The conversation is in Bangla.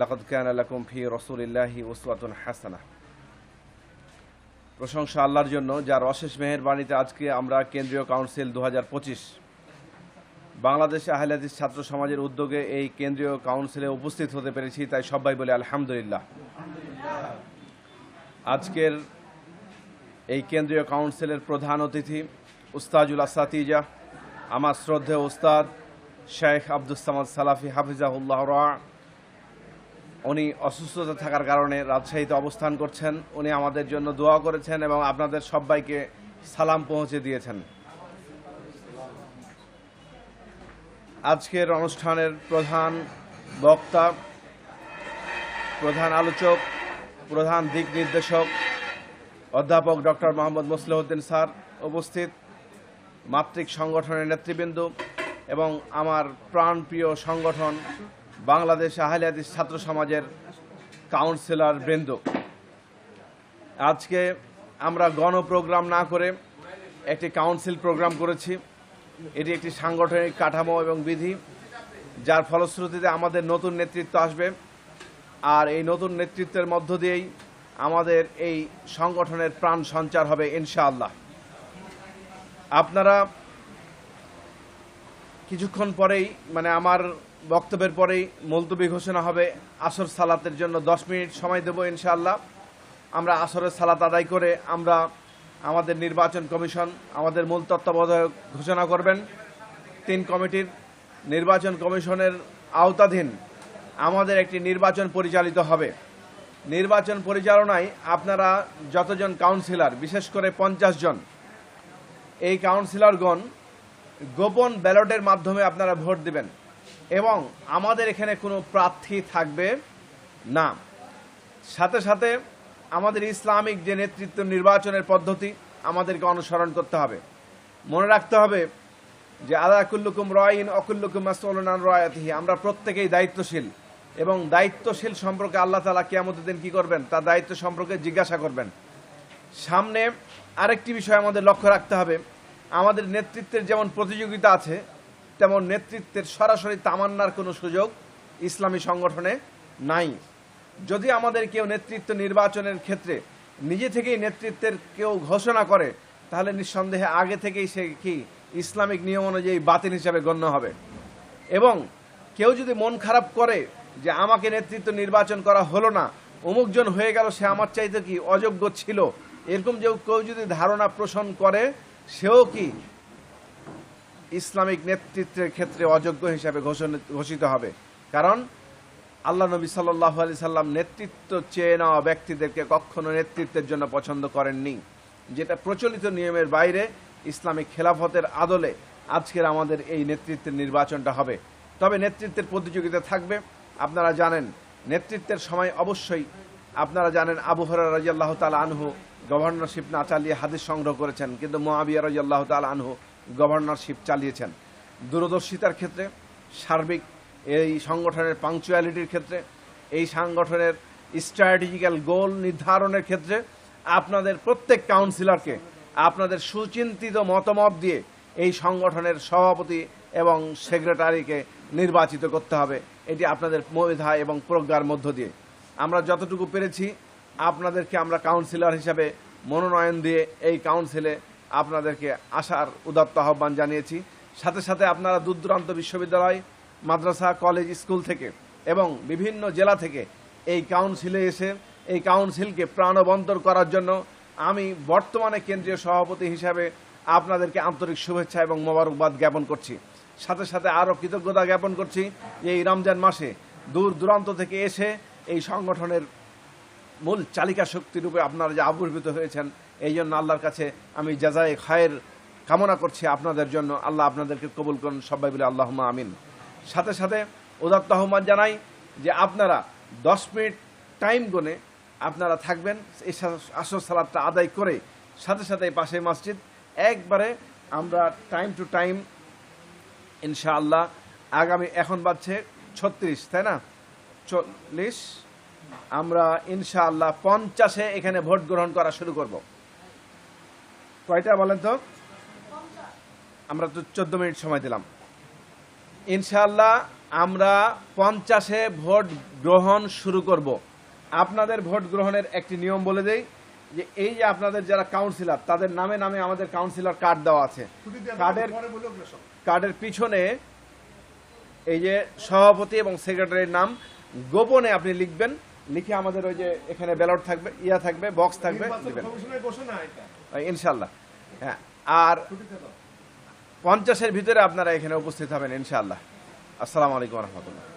লাকাদ কানা লাকুম ফি রাসূলিল্লাহি উসওয়াতুন হাসানাহ। প্রশংসা আল্লাহর জন্য, যার অশেষ মেহেরবাণীতে আজকে আমরা কেন্দ্রীয় কাউন্সিল দু বাংলাদেশ আহলাদিস ছাত্র সমাজের উদ্যোগে এই কেন্দ্রীয় কাউন্সিলে উপস্থিত হতে পেরেছি, তাই সবাই বলে আলহামদুলিল্লাহ। আজকের এই কেন্দ্রীয় কাউন্সিলের প্রধান অতিথি উস্তাজুল আসাতিজা, আমার শ্রদ্ধেয় উস্তাদ শেখ আব্দুস সামাদ সালাফি হাফিজাহুল্লাহ রা। উনি অসুস্থতা থাকার কারণে রাজশাহীতে অবস্থান করছেন। উনি আমাদের জন্য দোয়া করেছেন এবং আপনাদের সবাইকে সালাম পৌঁছে দিয়েছেন। আজকের অনুষ্ঠানের প্রধান বক্তা, প্রধান আলোচক, প্রধান দিক নির্দেশক, অধ্যাপক ডক্টর মোহাম্মদ মুসলিহদ্দিন স্যার উপস্থিত। মাতৃক সংগঠনের নেতৃবৃন্দ এবং আমার প্রাণপ্রিয় সংগঠন বাংলাদেশ আহলিয়াদিস ছাত্র সমাজের কাউন্সিলর বৃন্দ। আজকে আমরা গণ প্রোগ্রাম না করে একটি কাউন্সিল প্রোগ্রাম করেছি। এটি একটি সাংগঠনিক কাঠামো এবং বিধি, যার ফলশ্রুতিতে আমাদের নতুন নেতৃত্ব আসবে। আর এই নতুন নেতৃত্বের মধ্য দিয়েই আমাদের এই সংগঠনের প্রাণ সঞ্চার হবে ইনশাআল্লাহ। আপনারা কিছুক্ষণ পরেই মানে আমার বক্তব্যের পরেই মুলতবি ঘোষণা হবে, আসর সালাতের জন্য দশ মিনিট সময় দেবো ইনশাআল্লাহ। আমরা আসরের সালাত আদায় করে আমরা আমাদের নির্বাচন কমিশন, আমাদের মূল তত্ত্বাবধায়ক ঘোষণা করবেন। তিন কমিটির নির্বাচন কমিশনের আওতাধীন আমাদের একটি নির্বাচন পরিচালিত হবে। নির্বাচন পরিচালনায় আপনারা যতজন কাউন্সিলর, বিশেষ করে পঞ্চাশ জন এই কাউন্সিলরগণ গোপন ব্যালটের মাধ্যমে আপনারা ভোট দিবেন এবং আমাদের এখানে কোনো প্রার্থী থাকবে না। সাথে সাথে আমাদের ইসলামিক যে নেতৃত্ব নির্বাচনের পদ্ধতি, আমাদেরকে অনুসরণ করতে হবে। মনে রাখতে হবে যে আদা কুল্লুকুম রয়িন অকুল্লুকুম মাসউলুন রয়াতিহি, আমরা প্রত্যেকেই দায়িত্বশীল এবং দায়িত্বশীল সম্পর্কে আল্লাহ তালা কিয়ামতের দিন কি করবেন? তার দায়িত্ব সম্পর্কে জিজ্ঞাসা করবেন। সামনে আরেকটি বিষয় আমাদের লক্ষ্য রাখতে হবে। আমাদের নেতৃত্বের যেমন প্রতিযোগিতা আছে, তেমন নেতৃত্বের সরাসরি তামান্নার কোনো সুযোগ ইসলামী সংগঠনে নাই। যদি আমাদের কেউ নেতৃত্ব নির্বাচনের ক্ষেত্রে নিজে থেকেই নেতৃত্বের কেউ ঘোষণা করে, তাহলে নিঃসন্দেহে আগে থেকেই সে কি ইসলামিক নিয়ম অনুযায়ী বাতিল হিসাবে গণ্য হবে। এবং কেউ যদি মন খারাপ করে যে আমাকে নেতৃত্ব নির্বাচন করা হলো না অমুকজন হয়ে গেল, সে আমার চাইতে কি অযোগ্য ছিল? এরকম যে কেউ যদি ধারণা পোষণ করে সেও কি ইসলামিক নেতৃত্বের ক্ষেত্রে অযোগ্য হিসাবে ঘোষিত হবে? কারণ আল্লাহ নবী সাল্লাহ আলি সাল্লাম নেতৃত্ব চেয়ে নেওয়া ব্যক্তিদেরকে কখনো নেতৃত্বের জন্য পছন্দ করেননি। যেটা প্রচলিত নিয়মের বাইরে ইসলামিক খেলাফতের আদলে আজকের আমাদের এই নেতৃত্বের নির্বাচনটা হবে। তবে নেতৃত্বের প্রতিযোগিতা থাকবে। আপনারা জানেন, নেতৃত্বের সময় অবশ্যই আপনারা জানেন আবু রাজিয়াল্লাহ তাল আনহু গভর্নরশিপ না চালিয়ে হাদিস সংগ্রহ করেছেন, কিন্তু মহাবিয়া রাজিয়াল্লাহ তাল আনহু গভর্নরশিপ চালিয়েছেন। দূরদর্শিতার ক্ষেত্রে, সার্বিক এই সংগঠনের পাংচুয়ালিটির ক্ষেত্রে, এই সংগঠনের স্ট্র্যাটেজিক্যাল গোল নির্ধারণের ক্ষেত্রে আপনাদের প্রত্যেক কাউন্সিলরকে আপনাদের সুচিন্তিত মতামত দিয়ে এই সংগঠনের সভাপতি এবং সেক্রেটারিকে নির্বাচিত করতে হবে। এটি আপনাদের মেধা এবং প্রজ্ঞার মধ্য দিয়ে। আমরা যতটুকু পেরেছি আপনাদেরকে আমরা কাউন্সিলর হিসাবে মনোনয়ন দিয়ে এই কাউন্সিলে আপনাদেরকে আসার উদাত্ত আহ্বান জানিয়েছি। সাথে সাথে আপনারা দূর দূরান্ত বিশ্ববিদ্যালয়, মাদ্রাসা কলেজ স্কুল থেকে এবং বিভিন্ন জেলা থেকে এই কাউন্সিলে এসে এই কাউন্সিলকে প্রাণবন্তর করার জন্য আমি বর্তমানে কেন্দ্রীয় সভাপতি হিসাবে আপনাদেরকে আন্তরিক শুভেচ্ছা এবং মোবারকবাদ জ্ঞাপন করছি। সাথে সাথে আরও কৃতজ্ঞতা জ্ঞাপন করছি যে এই রমজান মাসে দূর দূরান্ত থেকে এসে এই সংগঠনের মূল চালিকা শক্তি রূপে আপনারা যে আবির্ভূত হয়েছেন, এই জন্য আল্লাহর কাছে আমি জাজায় খায়ের কামনা করছি আপনাদের জন্য। আল্লাহ আপনাদেরকে কবুল করুন, সবাই বলে আল্লাহ আমিন। সাথে সাথে উদাত্ত আহ্বান জানাই যে আপনারা দশ মিনিট টাইম গুনে আপনারা থাকবেন, এই আসর সালাদটা আদায় করে সাথে সাথে পাশে মসজিদ। একবারে আমরা টাইম টু টাইম, ইনশাআল্লাহ, আগামী এখন বাজছে ছত্রিশ, তাই না? চল্লিশ? আমরা ইনশাআল্লাহ পঞ্চাশে এখানে ভোট গ্রহণ করা শুরু করব। কয়টা বলেন তো? আমরা তো চোদ্দ মিনিট সময় দিলাম। ইনশাআল্লাহ আমরা পঞ্চাশে ভোট গ্রহণ শুরু করব। আপনাদের ভোট গ্রহণের একটি নিয়ম বলে দেই যে এই যে আপনাদের যারা কাউন্সিলর তাদের নামে নামে আমাদের কাউন্সিলর কার্ড দেওয়া আছে। কার্ডের কার্ডের পিছনে এই যে সভাপতি এবং সেক্রেটারির নাম গোপনে আপনি লিখবেন। লিখে আমাদের ওই যে এখানে ব্যালট থাকবে ইয়া থাকবে বক্স থাকবে ইনশাল্লাহ হ্যাঁ আর পঞ্চাশের ভিতরে আপনারা এখানে উপস্থিত হবেন ইনশাল্লাহ আসসালামু আলাইকুম রহমতুল্লাহ।